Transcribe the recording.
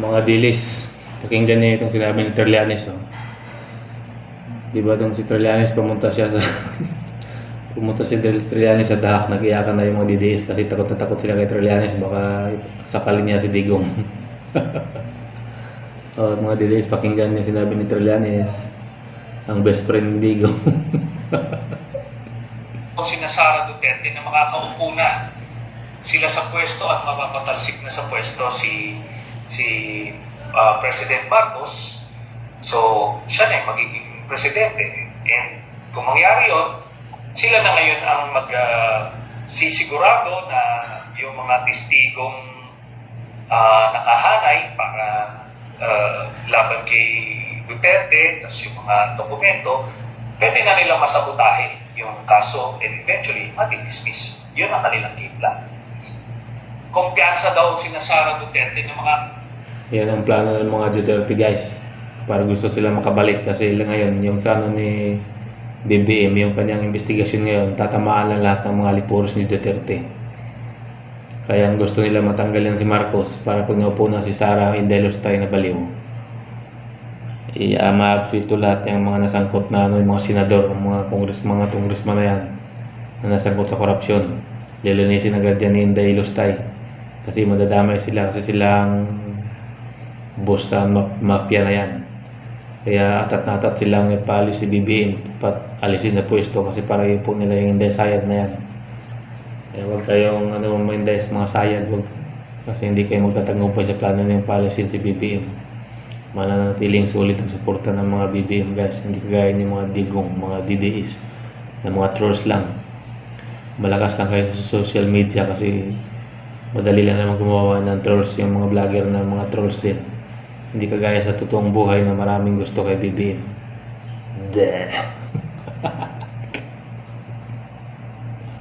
Mga dilis. Pakinggan niyo itong sinabi ni Terlianes. Oh. Di itong si Terlianes pumunta siya sa... pumunta si Trillanes sa dahak, nag-iyakan na yung mga DDS kasi takot na takot sila kay Trillanes, baka sakalin niya si Digong. oh, mga DDS, pakinggan niyo sinabi ni Trillanes, ang best friend ni Digong. o sina Sara Duterte na makakaupo na sila sa pwesto at mapapatalsik na sa pwesto si si ah, President Marcos. So, siya na yung magiging presidente. And kung mangyari yun, sila na ngayon ang mag sisigurado na yung mga testigong ah, nakahanay para ah, laban kay Duterte, tapos yung mga dokumento, pwede na nila masabotahe yung kaso and eventually mati-dismiss. Yun ang kanilang game plan. Kumpiyansa daw si Sara Duterte ng mga Yan ang plano ng mga Duterte guys. Para gusto sila makabalik kasi ngayon yung sa ano ni BBM, yung kanyang investigasyon ngayon, tatamaan lang lahat ng mga lipuros ni Duterte. Kaya ang gusto nila matanggal yan si Marcos para pag naupo na si Sara Indelos tayo na baliw. I-amaabsito lahat yung mga nasangkot na ano, yung mga senador, mga kongres, mga kongresman na yan na nasangkot sa korupsyon. Lilinisin agad yan ni Inday Ilustay. Kasi madadamay sila kasi silang ma- mafia na yan. Kaya atat na atat silang ipali si BBM pat alisin sa pwesto kasi para po nila yung Inday Sayad na yan. Kaya huwag kayong ano, mga mga sayad, wag. Kasi hindi kayo magtatagumpay sa plano ng palisin si BBM. Mananatiling sulit ang suporta ng mga BBM guys. Hindi kagaya ng mga digong, mga DDS, na mga trolls lang. Malakas lang kayo sa social media kasi madali lang naman gumawa ng trolls yung mga vlogger na mga trolls din. Hindi kagaya sa totoong buhay na maraming gusto kay BBM. Bleh.